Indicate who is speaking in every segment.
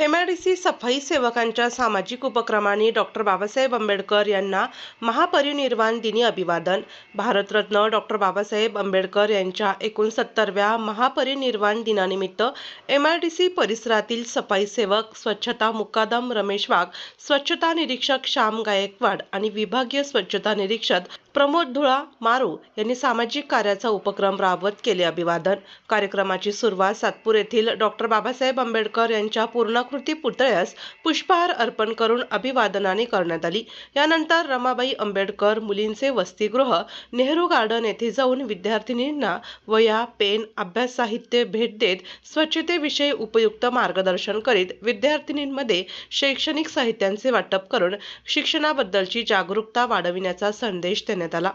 Speaker 1: M I D C सफाई सेवकांच्या सामाजिक उपक्रमांनी डॉक्टर बाबासाहेब आंबेडकर यांना महापरिनिर्वाण दिनी अभिवादन. भारतरत्न डॉक्टर बाबासाहेब आंबेडकर यांच्या एकोणसत्तरव्या महापरिनिर्वाण दिनानिमित्त एम आय डी सी परिसरातील सफाई सेवक स्वच्छता मुक्कादम रमेश वाघ स्वच्छता निरीक्षक श्याम गायकवाड आणि विभागीय स्वच्छता निरीक्षक प्रमोद धुळा मारू यांनी सामाजिक कार्याचा उपक्रम राबवत केले अभिवादन. कार्यक्रमाची सुरुवात सातपूर येथील डॉक्टर बाबासाहेब आंबेडकर यांच्या पूर्णाकृती पुतळ्यास पुष्पहार अर्पण करून अभिवादनाने करण्यात आली. यानंतर रमाबाई आंबेडकर मुलींचे वसतिगृह नेहरू गार्डन येथे जाऊन विद्यार्थिनींना वया पेन अभ्यास साहित्य भेट देत स्वच्छतेविषयी उपयुक्त मार्गदर्शन करीत विद्यार्थिनींमध्ये शैक्षणिक साहित्यांचे वाटप करून शिक्षणाबद्दलची जागरूकता वाढविण्याचा संदेश देण्यात आला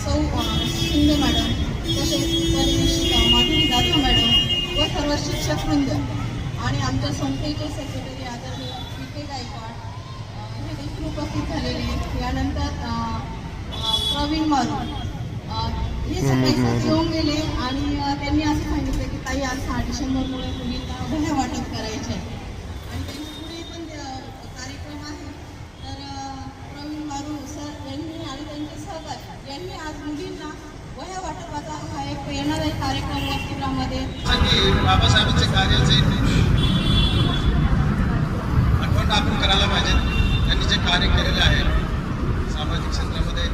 Speaker 2: सौ शिंदे मॅडम तसेच परिनिशिका माधुरी जाधव मॅडम व सर्व शिक्षकवृंद आणि आमच्या संस्थेचे सेक्रेटरी आदरणीय पी के गायकवाड अ, हे देखील उपस्थित झालेले यानंतर प्रवीण मारू हे येऊन गेले आणि त्यांनी असं सांगितलं की ताई आज सहा डिसेंबरमुळे मुलींना वह्या वाटप करायचे आहे एक कार्यक्रम वसतिगृहामध्ये
Speaker 3: साठी बाबासाहेबांचे कार्याचे आठवण आपण करायला पाहिजे. त्यांनी जे कार्य केलेले आहे सामाजिक क्षेत्रामध्ये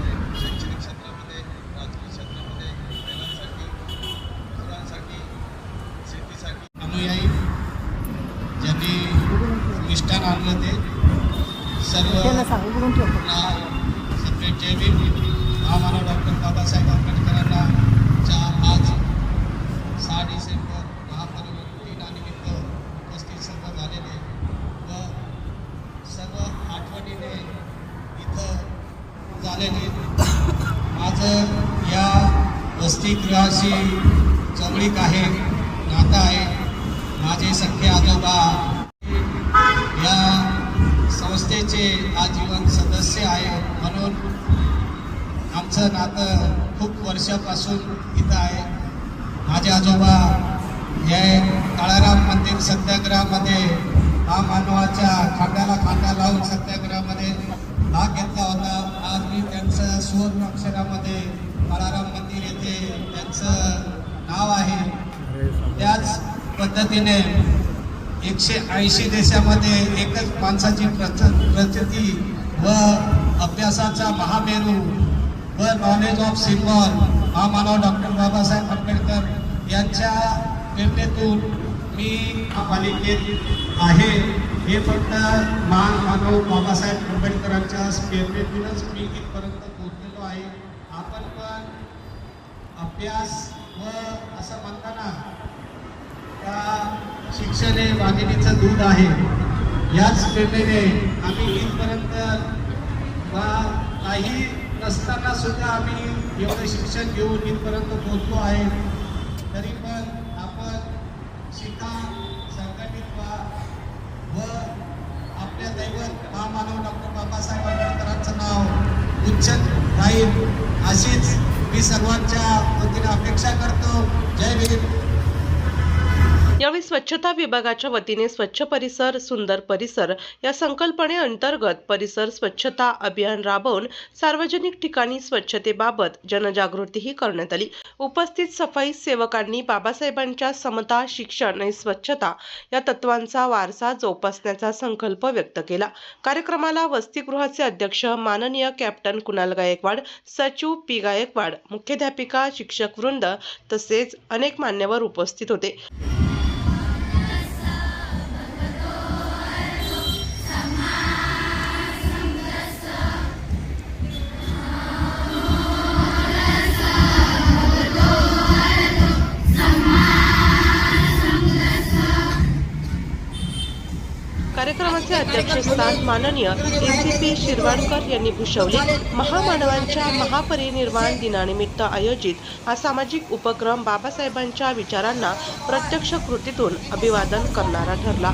Speaker 3: शैक्षणिक क्षेत्रामध्ये राजकीय क्षेत्रामध्ये महिलांसाठी मजुरांसाठी शेतीसाठी अनुयायी ज्यांनी निष्ठान आणलं ते सर्व सगळे जय भीम महामानव डॉक्टर बाबासाहेब आंबेडकरांना च्या आज सहा डिसेंबर महापरिवर्तन दिनानिमित्त उपस्थित सर्व झालेले व सर्व आठवणीने इथं झालेले माझं या वसतिगृहाशी जवळीक आहे नातं आहे माझे सख्खे आजोबा या संस्थेचे आजीवन सदस्य आहे म्हणून आमचं नातं खूप वर्षापासून इथं आहे. माझे आजोबा हे काळाराम मंदिर सत्याग्रहामध्ये हा मानवाच्या खांद्याला खांदा लावून सत्याग्रहामध्ये भाग घेतला होता. आज मी त्यांचं सुवर्ण अक्षरामध्ये काळाराम मंदिर येथे त्यांचं नाव आहे. त्याच पद्धतीने एकशे ऐंशी देशामध्ये एकच माणसाची प्रच प्रचिती व अभ्यासाचा महामेरू व नॉलेज ऑफ सिम्बॉल हा मानव डॉक्टर बाबासाहेब आंबेडकर यांच्या प्रेरणेतून मी पालिकेत आहे. हे फक्त मान मानव बाबासाहेब आंबेडकरांच्या प्रेरणेतूनच मी इथपर्यंत पोहोचलेलो आहे. आपण पण अभ्यास व असं म्हणताना त्या शिक्षण हे वाघिणीचं दूध आहे. याच प्रेरणेने आम्ही इथपर्यंत वा काही नसताना सुद्धा आम्ही एवढं शिक्षण घेऊन इथपर्यंत पोहोचलो आहे. तरी पण आपण शिका संघटित व्हा व आपल्या दैवत महामानव डॉक्टर बाबासाहेब आंबेडकरांचं नाव उच्चत राहील. अशीच मी सर्वांच्या वतीने अपेक्षा करतो. जय भीम.
Speaker 1: यावेळी स्वच्छता विभागाच्या वतीने स्वच्छ परिसर सुंदर परिसर या संकल्पने अंतर्गत परिसर स्वच्छता अभियान राबवून सार्वजनिक ठिकाणी स्वच्छतेबाबत जनजागृतीही करण्यात आली. उपस्थित सफाई सेवकांनी बाबासाहेबांच्या समता शिक्षण आणि स्वच्छता या तत्वांचा वारसा जोपासण्याचा संकल्प व्यक्त केला. कार्यक्रमाला वसतिगृहाचे अध्यक्ष माननीय कॅप्टन कुणाल गायकवाड सचिव पी गायकवाड मुख्याध्यापिका शिक्षक वृंद तसेच अनेक मान्यवर उपस्थित होते. कार्यक्रमाचे अध्यक्षस्थान माननीय ए सी पी शिरवाडकर यांनी भूषवले. महामानवांच्या महापरिनिर्वाण दिनानिमित्त आयोजित हा सामाजिक उपक्रम बाबासाहेबांच्या विचारांना प्रत्यक्ष कृतीतून अभिवादन करणारा ठरला.